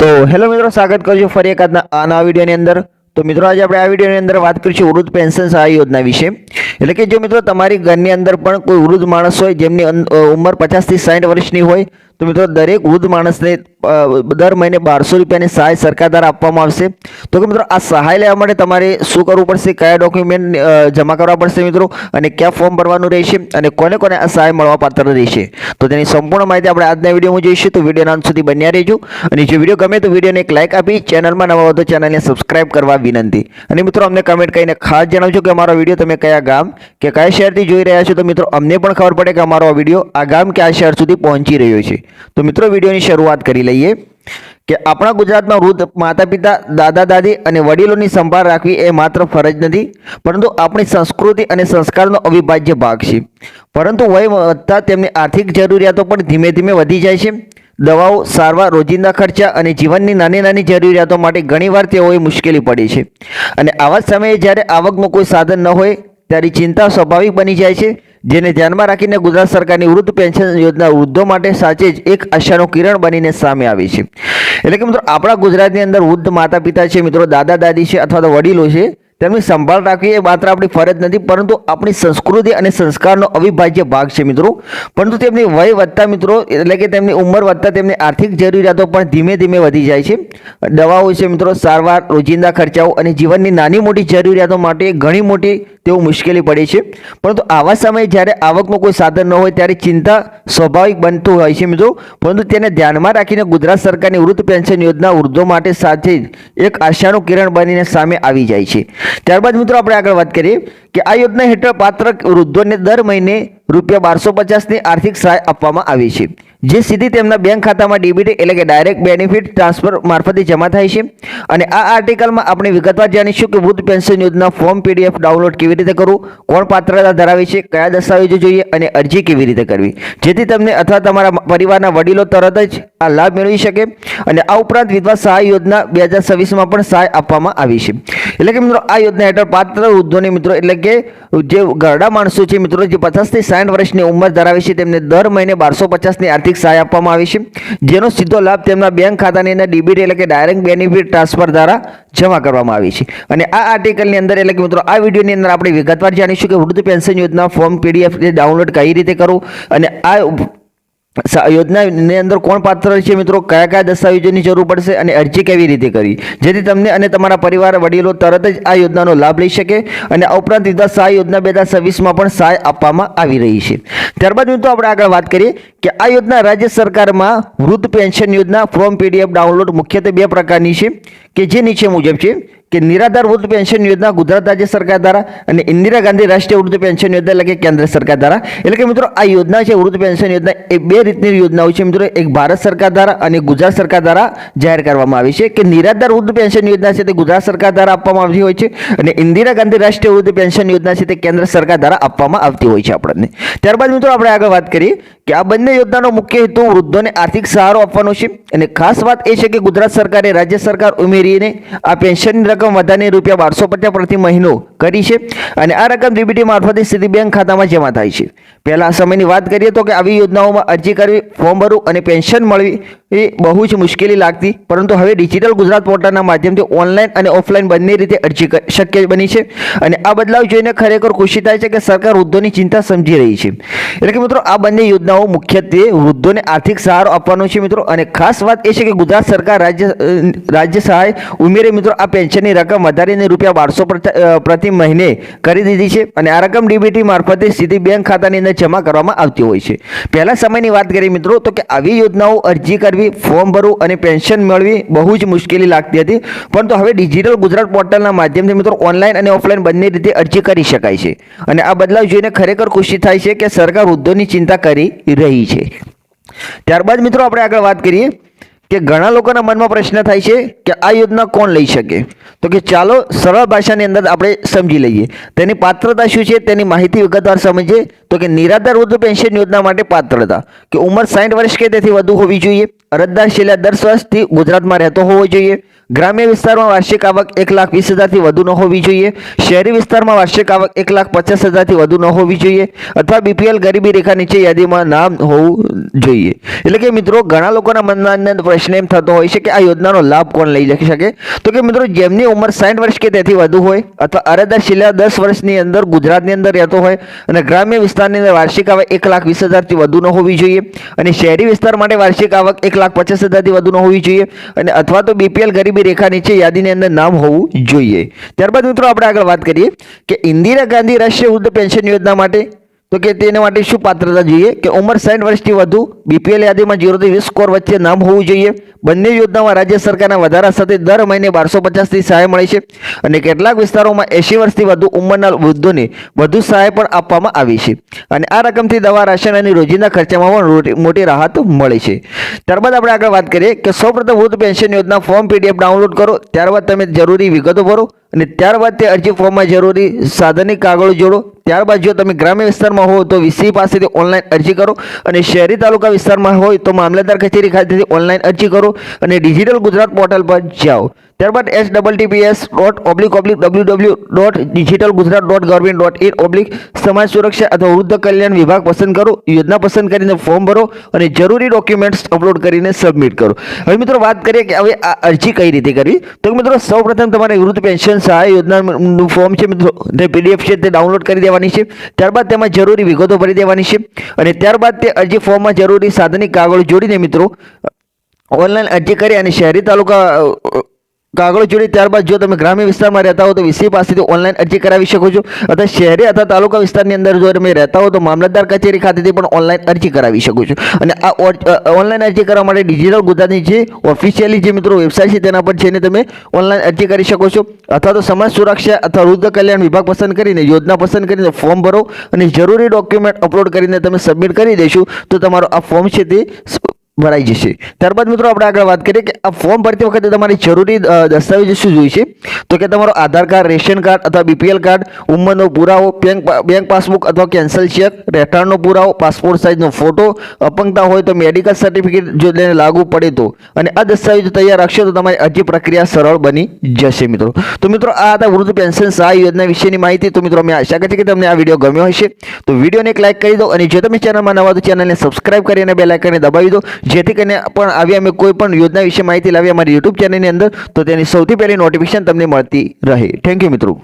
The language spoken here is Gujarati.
તો હેલો મિત્રો, સ્વાગત કરજો ફરી એક આજના આના વિડીયોની અંદર. તો મિત્રો, આજે આપણે આ વિડીયોની અંદર વાત કરીશું વૃદ્ધ પેન્શન સહાય યોજના વિશે. એટલે કે જો મિત્રો, તમારી ઘરની અંદર પણ કોઈ વૃદ્ધ માણસ હોય જેમની ઉંમર પચાસથી સાઠ વર્ષની હોય તો મિત્રો, દરેક વૃદ્ધ માણસને દર મહિને બારસો રૂપિયાની સહાય સરકાર દ્વારા આપવામાં આવશે. તો કે મિત્રો, આ સહાય લેવા માટે તમારે શું કરવું પડશે? કયા ડોક્યુમેન્ટ જમા કરવા પડશે મિત્રો? અને ક્યાં ફોર્મ ભરવાનું રહેશે? અને કોને કોને આ સહાય મળવા પાત્ર રહેશે? તો તેની સંપૂર્ણ માહિતી આપણે આજના વિડીયોમાં જોઈશું. તો વિડીયોના અંત સુધી બન્યા રહેજો. અને જો વીડિયો ગમે તો વિડીયોને એક લાઇક આપી ચેનલમાં નવા હો તો ચેનલને સબસ્ક્રાઇબ કરવા વિનંતી. અને મિત્રો, અમને કમેન્ટ કરીને ખાસ જણાવજો કે અમારો વીડિયો તમે કયા ગામ કે કયા શહેરથી જોઈ રહ્યા છો? તો મિત્રો, અમને પણ ખબર પડે કે અમારો આ વીડિયો આ ગામ કે આ શહેર સુધી પહોંચી રહ્યો છે. તો મિત્રો, વિડીયોની શરૂઆત કરી લઈએ કે આપણા ગુજરાતમાં વૃદ્ધ માતા પિતા દાદા, દાદી અને વડીલોની સંભાળ રાખવી એ માત્ર ફરજ નથી, પરંતુ આપણી સંસ્કૃતિ અને સંસ્કારનો અવિભાજ્ય ભાગ છે. પરંતુ વય વધતા તેમની આર્થિક જરૂરિયાતો પણ ધીમે ધીમે વધી જાય છે. દવાઓ, સારવાર, રોજિંદા ખર્ચા અને જીવનની નાની નાની જરૂરિયાતો માટે ઘણીવાર તેઓએ મુશ્કેલી પડી છે. અને આવા સમયે જ્યારે આવકનું કોઈ સાધન ન હોય, ત્યારે ચિંતા સ્વાભાવિક બની જાય છે. જેને ધ્યાનમાં રાખીને ગુજરાત સરકારની વૃદ્ધ પેન્શન યોજના વૃદ્ધો માટે સાચે જ એક આશાનું કિરણ બનીને સામે આવી છે. એટલે કે મિત્રો, આપણા ગુજરાતની અંદર વૃદ્ધ માતા પિતા છે, મિત્રો, દાદા, દાદી છે અથવા તો વડીલો છે, તેમની સંભાળ રાખવી એ માત્ર આપણી ફરજ નથી, પરંતુ આપણી સંસ્કૃતિ અને સંસ્કારનો અવિભાજ્ય ભાગ છે, મિત્રો. પરંતુ તેમની વય વધતા, મિત્રો, એટલે કે તેમની ઉંમર વધતા તેમની આર્થિક જરૂરિયાતો પણ ધીમે ધીમે વધી જાય છે. દવાઓ છે, મિત્રો, સારવાર, રોજિંદા ખર્ચાઓ અને જીવનની નાની મોટી જરૂરિયાતો માટે ઘણી મોટી તેઓ મુશ્કેલી પડે છે. પરંતુ આવા સમયે જ્યારે આવકનું કોઈ સાધન ન હોય ત્યારે ચિંતા સ્વાભાવિક બનતું હોય છે મિત્રો. પરંતુ તેને ધ્યાનમાં રાખીને ગુજરાત સરકારની વૃદ્ધ પેન્શન યોજના વૃદ્ધો માટે સાથે એક આશાનું કિરણ બનીને સામે આવી જાય છે. ત્યારબાદ મિત્રો આપણે આગળ વાત કરીએ કે આ યોજના હેઠળ પાત્ર વૃદ્ધોને દર મહિને રૂપિયા બારસો પચાસની આર્થિક સહાય આપવામાં આવે છે. જે સીધી તેમના બેંક ખાતામાં ડીબીટી એટલે કે ડાયરેક્ટ બેનિફિટ ટ્રાન્સફર મારફતે જમા થાય છે. અને આ આર્ટિકલમાં આપણે વિગતવાર જાણીશું કે વૃદ્ધ પેન્શન યોજના ફોર્મ પીડીએફ ડાઉનલોડ કેવી રીતે કરવું, કોણ પાત્રતા ધરાવે છે, કયા દસ્તાવેજો જોઈએ અને અરજી કેવી રીતે કરવી. જેથી તમને અથવા તમારા પરિવારના વડીલો તરત જ આ લાભ મેળવી શકે અને આ ઉપરાંત વિધવા સહાય યોજના બે હજાર છવ્વીસમાં પણ સહાય આપવામાં આવી છે. એટલે કે મિત્રો, આ યોજના હેઠળ પાત્ર વૃદ્ધોને મિત્રો, એટલે કે જે ઘરડા માણસો છે મિત્રો, જે પચાસથી સાઠ વર્ષની ઉંમર ધરાવે છે. તેમને દર મહિને બારસો પચાસની આર્થિક સહાય આપવામાં આવે છે. જેનો સીધો લાભ તેમના બેંક ખાતાની અંદર ડીબીટી એટલે કે ડાયરેક્ટ બેનિફિટ ટ્રાન્સફર દ્વારા જમા કરવામાં આવી છે. અને આ આર્ટિકલની અંદર એટલે કે મિત્રો આ વિડીયોની અંદર આપણે વિગતવાર જાણીશું કે વૃદ્ધ પેન્શન યોજના ફોર્મ પીડીએફ ડાઉનલોડ કઈ રીતે કરવું અને આ યોજનાની અંદર કોણ પાત્ર છે મિત્રો? કયા કયા દસ્તાવેજોની જરૂર પડશે અને અરજી કેવી રીતે કરવી જેથી તમને અને તમારા પરિવાર વડીલો તરત જ આ યોજનાનો લાભ લઈ શકે અને આ ઉપરાંત વિધવા સહાય યોજના બે હજાર છવ્વીસમાં પણ સહાય આપવામાં આવી રહી છે. ત્યારબાદ મિત્રો આપણે આગળ વાત કરીએ કે આ યોજના રાજ્ય સરકારમાં વૃદ્ધ પેન્શન યોજના ફોર્મ પીડીએફ ડાઉનલોડ મુખ્યત્વે બે પ્રકારની છે કે જે નીચે મુજબ છે. કે નિરાધાર વૃદ્ધ પેન્શન યોજના ગુજરાત રાજ્ય સરકાર દ્વારા અને ઇન્દિરા ગાંધી રાષ્ટ્રીય વૃદ્ધ પેન્શન યોજના એટલે કે કેન્દ્ર સરકાર દ્વારા. એટલે કે મિત્રો, આ યોજના છે, વૃદ્ધ પેન્શન યોજના, એ બે રીતની યોજનાઓ છે મિત્રો. એક ભારત સરકાર દ્વારા અને ગુજરાત સરકાર દ્વારા જાહેર કરવામાં આવી છે કે નિરાધાર વૃદ્ધ પેન્શન યોજના છે તે ગુજરાત સરકાર દ્વારા આપવામાં આવતી હોય છે અને ઇન્દિરા ગાંધી રાષ્ટ્રીય વૃદ્ધ પેન્શન યોજના છે તે કેન્દ્ર સરકાર દ્વારા આપવામાં આવતી હોય છે આપણને. ત્યારબાદ મિત્રો, આપણે આગળ વાત કરીએ કે આ બંને યોજનાનો મુખ્ય હેતુ વૃદ્ધોને આર્થિક સહારો આપવાનો છે. અને ખાસ વાત એ છે કે ગુજરાત સરકારે રાજ્ય સરકાર ઉમેરીને આ પેન્શનની રકમ વધારીને રૂપિયા બારસો પચાસ પ્રતિ મહિનો કરી છે. અને આ રકમ ડીબીટી મારફતે સીધી બેંક ખાતામાં જમા થાય છે. પહેલાં સમયની વાત કરીએ તો કે આવી યોજનાઓમાં અરજી કરવી, ફોર્મ ભરવું અને પેન્શન મળવી એ બહુ જ મુશ્કેલી લાગતી, પરંતુ હવે ડિજિટલ ગુજરાત પોર્ટલના માધ્યમથી ઓનલાઈન અને ઓફલાઈન બંને રીતે અરજી શક્ય બની છે. અને આ બદલાવ જોઈને ખરેખર ખુશી થાય છે કે સરકાર વૃદ્ધોની ચિંતા સમજી રહી છે. એટલે કે મિત્રો, આ બંને યોજનાઓ મુખ્યત્વે વૃદ્ધોને આર્થિક સહારો આપવાનો છે મિત્રો. અને ખાસ વાત એ છે કે ગુજરાત સરકાર રાજ્ય રાજ્ય સહાય ઉમેરે મિત્રો, આ પેન્શનની રકમ વધારીને રૂપિયા બારસો પ્રતિ મહિને કરી દીધી છે. અને આ રકમ ડીબીટી મારફતે સીધી બેંક ખાતાની અંદર જમા કરવામાં આવતી હોય છે. પહેલા સમયની વાત કરીએ મિત્રો, તો કે આવી યોજનાઓ અરજી કરવી ફોર્મ ભરવું અને પેન્શન મેળવી બહુ જ મુશ્કેલી લાગતી હતી. પરંતુ હવે ડિજિટલ ગુજરાત પોર્ટલના માધ્યમથી મિત્રો ઓનલાઈન અને ઓફલાઈન બંને રીતે અરજી કરી શકાય છે. અને આ બદલાવ જોઈને ખરેખર ખુશી થાય છે કે સરકાર વૃદ્ધોની ચિંતા કરી રહી છે. ત્યારબાદ મિત્રો આપણે આગળ વાત કરીએ કે ઘણા લોકોના મનમાં પ્રશ્ન થાય છે કે આ યોજના કોણ લઈ શકે? તો કે ચાલો સરળ ભાષાની અંદર આપણે સમજી લઈએ. તેની પાત્રતા શું છે? તેની માહિતી વિગતવાર સમજીએ. તો કે નિરાધાર વૃદ્ધ પેન્શન યોજના માટે પાત્રતા કે ઉંમર સાઠ વર્ષ કે તેથી વધુ હોવી જોઈએ. અરજદાર છેલ્લા દસ વર્ષથી ગુજરાતમાં રહેતો હોવો જોઈએ. ગ્રામ્ય વિસ્તારમાં વાર્ષિક આવક એક લાખ વીસ હજારથી વધુ ન હોવી જોઈએ. શહેરી વિસ્તારમાં વાર્ષિક આવક એક લાખ પચાસ હજારથી વધુ ન હોવી જોઈએ. અથવા બીપીએલ ગરીબી રેખા નીચે યાદીમાં નામ હોવું જોઈએ. એટલે કે મિત્રો, ઘણા લોકોના અંદર પ્રશ્ન એમ થતો હોય છે કે આ યોજનાનો લાભ કોણ લઈ શકે? તો કે મિત્રો, જેમની ઉંમર સાઠ વર્ષ કે તેથી વધુ હોય અથવા અરજદાર છેલ્લા દસ વર્ષની અંદર ગુજરાતની અંદર રહેતો હોય અને ગ્રામ્ય વિસ્તારની અંદર વાર્ષિક આવક એક લાખ વીસ હજારથી વધુ ન હોવી જોઈએ અને શહેરી વિસ્તાર માટે વાર્ષિક આવક એક લાખ પચાસ હજારથી વધુ ન હોવી જોઈએ અને અથવા તો બીપીએલ ગરીબી રેખા નીચે યાદીની અંદર નામ હોવું જોઈએ. ત્યારબાદ મિત્રો આપણે આગળ વાત કરીએ કે ઇન્દિરા ગાંધી રાષ્ટ્રીય વૃદ્ધ પેન્શન યોજના માટે, તો કે તેના માટે શું પાત્રતા જોઈએ? કે ઉંમર સાઠ વર્ષથી વધુ, બીપીએલ યાદીમાં જીરોથી વીસ સ્કોર વચ્ચે નામ હોવું જોઈએ બંને યોજનામાં રાજ્ય સરકારના વધારા સાથે દર મહિને બારસો પચાસથી સહાય મળે છે અને કેટલાક વિસ્તારોમાં એંશી વર્ષથી વધુ ઉંમરના વૃદ્ધોને વધુ સહાય પણ આપવામાં આવી છે. અને આ રકમથી દવા, રાશન અને રોજિંદા ખર્ચામાં પણ મોટી રાહત મળે છે. ત્યારબાદ આપણે આગળ વાત કરીએ કે સૌપ્રથમ વૃદ્ધ પેન્શન યોજના ફોર્મ પીડીએફ ડાઉનલોડ કરો, ત્યારબાદ તમે જરૂરી વિગતો ભરો અને ત્યારબાદ તે અરજી ફોર્મમાં જરૂરી સાધનિક કાગળો જોડો. ત્યારબાદ જો તમે ગ્રામ્ય વિસ્તારમાં હો તો વીસી પાસેથી ઓનલાઈન અરજી કરો અને શહેરી તાલુકા વિસ્તારમાં હોય તો મામલતદાર કચેરી ખાતેથી ઓનલાઈન અરજી કરો. અને ડિજિટલ ગુજરાત પોર્ટલ પર જાઓ. ત્યારબાદ S double TPS dot oblique oblique W W dot digital Gujarat dot government dot in oblique સમાજ સુરક્ષા અથવા વૃદ્ધ કલ્યાણ વિભાગ પસંદ કરો, યોજના પસંદ કરીને ફોર્મ ભરો અને જરૂરી ડોક્યુમેન્ટ્સ અપલોડ કરીને સબમિટ કરો. હવે મિત્રો વાત કરીએ કે હવે આ અરજી કઈ રીતે કરવી? તો મિત્રો સૌપ્રથમ તમારે વૃદ્ધ પેન્શન સહાય યોજનાનું ફોર્મ છે મિત્રો, તે પીડીએફ છે તે ડાઉનલોડ કરી દેવાની છે. ત્યારબાદ તેમાં જરૂરી વિગતો ભરી દેવાની છે. અને ત્યારબાદ તે અરજી ફોર્મમાં જરૂરી સાધનિક કાગળો જોડીને મિત્રો ઓનલાઈન અરજી કરી અને શહેરી તાલુકા કાગળો જોડી ત્યારબાદ જો તમે ગ્રામ્ય વિસ્તારમાં રહેતા હો તો વીસી પાસેથી ઓનલાઈન અરજી કરાવી શકો છો. અથવા શહેરી અથવા તાલુકા વિસ્તારની અંદર જો તમે રહેતા હો તો મામલતદાર કચેરી ખાતેથી પણ ઓનલાઈન અરજી કરાવી શકો છો. અને આ ઓનલાઈન અરજી કરવા માટે ડિજિટલ ગુજરાતની જે ઓફિશિયલી જે મિત્રો વેબસાઇટ છે તેના પર જઈને તમે ઓનલાઈન અરજી કરી શકો છો. અથવા તો સમાજ સુરક્ષા અથવા વૃદ્ધ કલ્યાણ વિભાગ પસંદ કરીને, યોજના પસંદ કરીને ફોર્મ ભરો અને જરૂરી ડોક્યુમેન્ટ અપલોડ કરીને તમે સબમિટ કરી દેશો. તો તમારો આ ફોર્મ છે તે ભરાઈ જશે. ત્યારબાદ મિત્રો આપણે આગળ વાત કરીએ કે આ ફોર્મ ભરતી વખતે તમારી જરૂરી દસ્તાવેજો શું જોઈશે? તો કે તમારો આધાર કાર્ડ, રેશન કાર્ડ અથવા બીપીએલ કાર્ડ, ઉંમરનો પુરાવો, બેંક બેંક પાસબુક અથવા કેન્સલ ચેક રહેઠાણનો પુરાવો પાસપોર્ટ સાઇઝનો ફોટો અપંગતા હોય તો મેડિકલ સર્ટિફિકેટ જો તેને લાગુ પડે તો. અને આ દસ્તાવેજો તૈયાર રાખશો તો તમારી અરજી પ્રક્રિયા સરળ બની જશે મિત્રો. તો મિત્રો આ હતા વૃદ્ધ પેન્શન સહાય યોજના વિશેની માહિતી. તો મિત્રો અમે આશા કરીએ કે તમને આ વીડિયો ગમ્યો હશે. તો વિડીયોને એક લાઇક કરી દો અને જો તમે ચેનલમાં નવા તો ચેનલને સબસ્ક્રાઇબ કરી અને બે લાઇકને દબાવી દો. જેથી કરીને પણ આવી અમે કોઈ પણ યોજના વિશે માહિતી લાવી અમારી યુટ્યુબ ચેનલની અંદર, તો તેની સૌથી પહેલી નોટિફિકેશન તમને મળતી રહે. થેન્ક યુ મિત્રો.